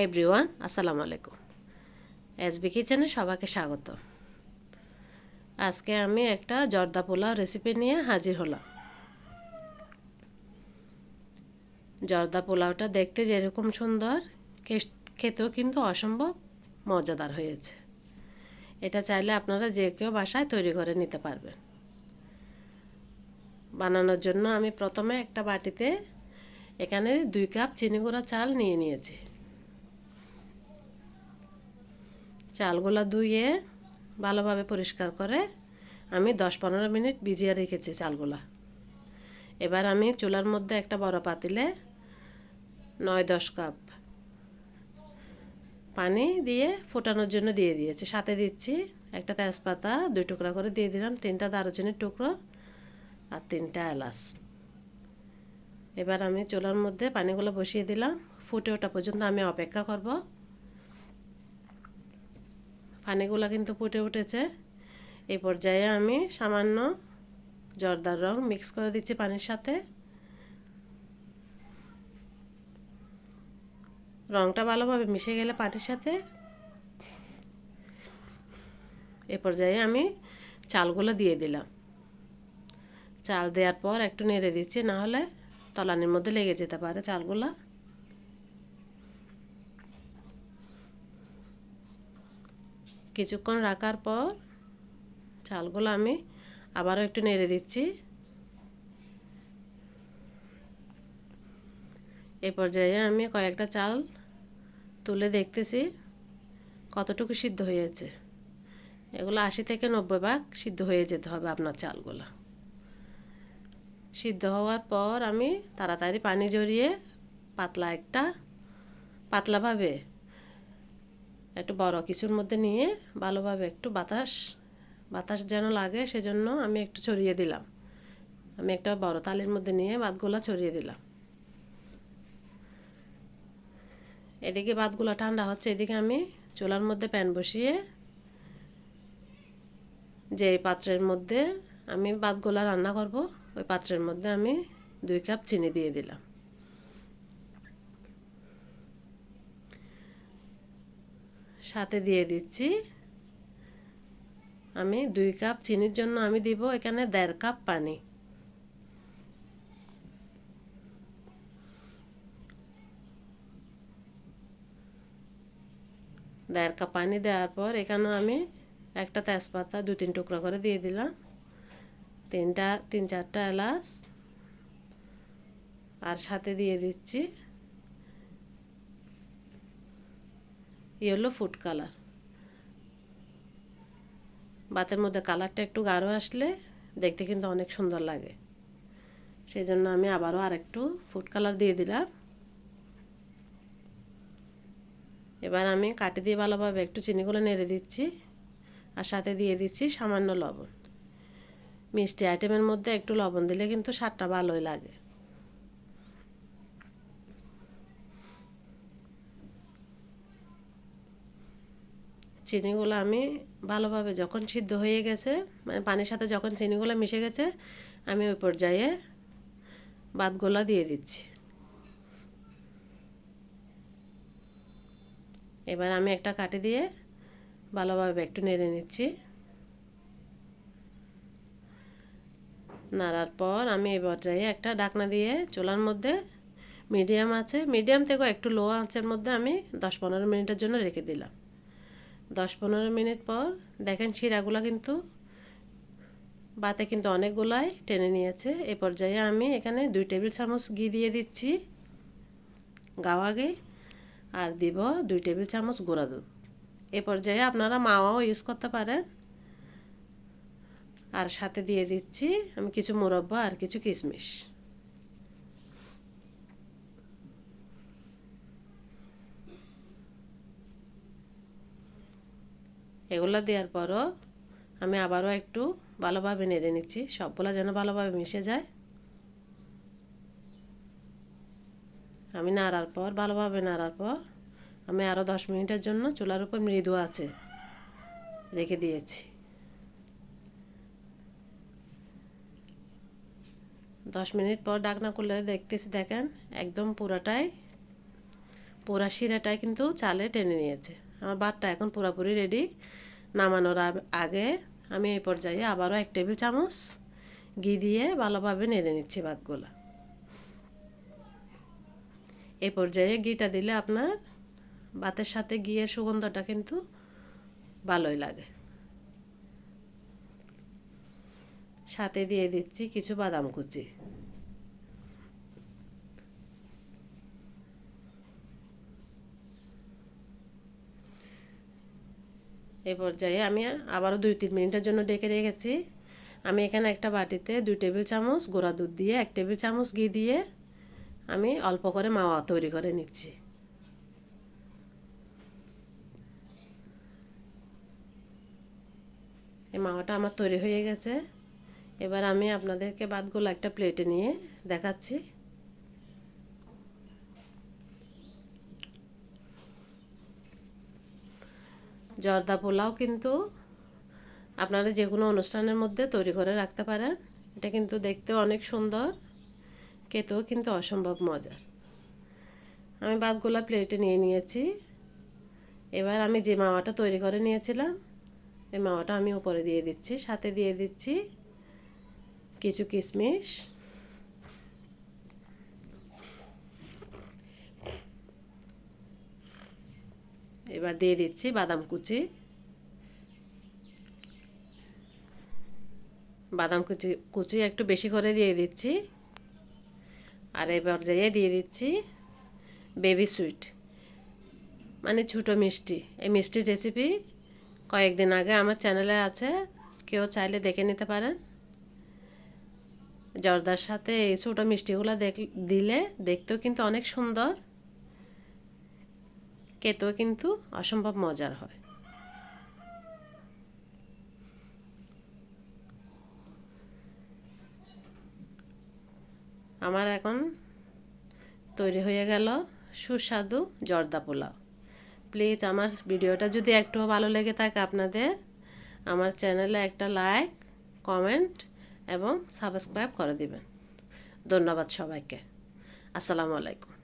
Hi everyone, আসসালামু আলাইকুম। SB কিচেনে সবাইকে স্বাগত। আজকে আমি একটা জর্দা পোলাও রেসিপি নিয়ে হাজির হলাম। জর্দা পোলাওটা দেখতে যেরকম সুন্দর খেতেও কিন্তু অসম্ভব মজাদার হয়েছে। এটা চাইলে আপনারা যে কেউ বাসায় তৈরি করে নিতে পারবেন। বানানোর জন্য আমি প্রথমে একটা বাটিতে এখানে দুই কাপ চিনি গুঁড়া চাল নিয়ে নিয়েছি। চালগুলো ধুয়ে ভালোভাবে পরিষ্কার করে আমি দশ পনেরো মিনিট ভিজিয়ে রেখেছি চালগুলা। এবার আমি চুলার মধ্যে একটা বড় পাতিলে নয় দশ কাপ পানি দিয়ে ফোটানোর জন্য দিয়ে দিয়েছি। সাথে দিচ্ছি একটা তেজপাতা, দুই টুকরা করে দিয়ে দিলাম, তিনটা দারুচিনির টুকরো আর তিনটা এলাচ। এবার আমি চুলার মধ্যে পানিগুলো বসিয়ে দিলাম। ফুটে ওঠা পর্যন্ত আমি অপেক্ষা করব। পানিগুলো কিন্তু ফুটে উঠেছে। এই পর্যায়ে আমি সামান্য জর্দার রং মিক্স করে দিচ্ছি পানির সাথে। রংটা ভালোভাবে মিশে গেলে পানির সাথে। এ পর্যায়ে আমি চালগুলো দিয়ে দিলাম। চাল দেওয়ার পর একটু নেড়ে দিচ্ছি, না হলে তলানির মধ্যে লেগে যেতে পারে চালগুলা। কিছুক্ষণ রাখার পর চালগুলো আমি আবারও একটু নেড়ে দিচ্ছি। এ পর্যায়ে আমি কয়েকটা চাল তুলে দেখতেছি কতটুকু সিদ্ধ হয়েছে। এগুলো আশি থেকে নব্বই ভাগ সিদ্ধ হয়ে যেতে হবে আপনার চালগুলো। সিদ্ধ হওয়ার পর আমি তাড়াতাড়ি পানি জড়িয়ে পাতলা একটা, পাতলাভাবে একটু বড় কিছুর মধ্যে নিয়ে ভালোভাবে একটু বাতাস বাতাস যেন লাগে সেজন্য আমি একটু ছড়িয়ে দিলাম। আমি একটা বড় তালের মধ্যে নিয়ে ভাতগুলো ছড়িয়ে দিলাম। এদিকে ভাতগুলো ঠান্ডা হচ্ছে, এদিকে আমি চুলার মধ্যে প্যান বসিয়ে যে পাত্রের মধ্যে আমি ভাতগুলা রান্না করব, ওই পাত্রের মধ্যে আমি দুই কাপ চিনি দিয়ে দিলাম। সাথে দিয়ে দিচ্ছি। আমি দুই কাপ চিনির জন্য আমি দিব এখানে দেড় কাপ পানি। দেড় কাপ পানি দেওয়ার পর এখানে আমি একটা তেজপাতা দু তিন টুকরো করে দিয়ে দিলাম। তিনটা, তিন চারটা এলাচ। আর সাথে দিয়ে দিচ্ছি ইয়েলো ফুড কালার ভাতের মধ্যে কালারটা একটু গাঢ় আসলে দেখতে কিন্তু অনেক সুন্দর লাগে। সেই জন্য আমি আবারও আরেকটু ফুড কালার দিয়ে দিলাম। এবার আমি কাটি দিয়ে ভালোভাবে একটু চিনিগুলো নেড়ে দিচ্ছি আর সাথে দিয়ে দিচ্ছি সামান্য লবণ। মিষ্টি আইটেমের মধ্যে একটু লবণ দিলে কিন্তু স্বাদটা ভালোই লাগে। চিনিগুলো আমি ভালোভাবে যখন সিদ্ধ হয়ে গেছে মানে পানির সাথে যখন চিনিগুলো মিশে গেছে, আমি ওই পর্যায়ে ভাতগুলো দিয়ে দিচ্ছি। এবার আমি একটা কাটি দিয়ে ভালোভাবে একটু নেড়ে নিচ্ছি। নাড়ার পর আমি এই পর্যায়ে একটা ডাকনা দিয়ে চুলার মধ্যে মিডিয়াম আছে, মিডিয়াম থেকেও একটু লো আঁচের মধ্যে আমি দশ পনেরো মিনিটের জন্য রেখে দিলাম। দশ পনেরো মিনিট পর দেখেন শিরাগুলো কিন্তু বাতে কিন্তু অনেকগুলাই টেনে নিয়েছে। এ পর্যায়ে আমি এখানে দুই টেবিল চামচ ঘি দিয়ে দিচ্ছি গাওয়া ঘি আর দিব দুই টেবিল চামচ গুঁড়া দুধ। এ পর্যায়ে আপনারা মাওয়াও ইউজ করতে পারেন। আর সাথে দিয়ে দিচ্ছি আমি কিছু মুরব্বা আর কিছু কিশমিশ। এগুলো দেওয়ার পরও আমি আবারও একটু ভালোভাবে নেড়ে নিচ্ছি। সবগুলো যেন ভালোভাবে মিশে যায়। আমি নাড়ার পর, ভালোভাবে নাড়ার পর আমি আরও দশ মিনিটের জন্য চুলার উপর মৃদু আছে রেখে দিয়েছি। দশ মিনিট পর ডাকনা করলে দেখতেছি, দেখেন, একদম পুরাটাই পোড়া শিরাটা কিন্তু চালে টেনে নিয়েছে। আমার ভাতটা এখন পুরোপুরি রেডি নামানোর আগ- আমি এই পর্যায়ে আবারও এক টেবিল চামচ ঘি দিয়ে ভালোভাবে নেড়ে নিচ্ছি ভাতগুলো। এই পর্যায়ে ঘিটা দিলে আপনার ভাতের সাথে ঘিয়ের সুগন্ধটা কিন্তু ভালোই লাগে। সাথে দিয়ে দিচ্ছি কিছু বাদাম কুচি। এই পর্যায়ে আমি আবারও দুই তিন মিনিটের জন্য ডেকে রেখেছি। আমি এখানে একটা বাটিতে দুই টেবিল চামচ গোড়া দুধ দিয়ে, এক টেবিল চামচ ঘি দিয়ে আমি অল্প করে মাওয়া তৈরি করে নিচ্ছি। এই মাওয়াটা আমার তৈরি হয়ে গেছে। এবার আমি আপনাদেরকে বাদগুলো একটা প্লেটে নিয়ে দেখাচ্ছি। জর্দা পোলাও কিন্তু আপনারা যে কোনো অনুষ্ঠানের মধ্যে তৈরি করে রাখতে পারেন। এটা কিন্তু দেখতেও অনেক সুন্দর, খেতেও কিন্তু অসম্ভব মজার। আমি বাদগুলা প্লেটে নিয়ে নিয়েছি। এবার আমি যে মাওয়াটা তৈরি করে নিয়েছিলাম, এই মাওয়াটা আমি উপরে দিয়ে দিচ্ছি, সাথে দিয়ে দিচ্ছি কিছু কিশমিশ। এবার দিয়ে দিচ্ছি বাদাম কুচি। বাদাম কুচি কুচি একটু বেশি করে দিয়ে দিচ্ছি। আর এই পর্যায়ে দিয়ে দিচ্ছি বেবি সুইট মানে ছোটো মিষ্টি। এই মিষ্টির রেসিপি কয়েকদিন আগে আমার চ্যানেলে আছে, কেউ চাইলে দেখে নিতে পারেন। জর্দার সাথে এই ছোটো মিষ্টিগুলো দেখ, দিলে দেখতেও কিন্তু অনেক সুন্দর। খেতেও কিন্তু অসম্ভব মজার হয়। আমার এখন তৈরি হয়ে গেল সুস্বাদু জর্দা পোলাও। প্লিজ আমার ভিডিওটা যদি একটু ভালো লেগে থাকে আপনাদের, আমার চ্যানেলে একটা লাইক, কমেন্ট এবং সাবস্ক্রাইব করে দিবেন। ধন্যবাদ সবাইকে। আসসালামু আলাইকুম।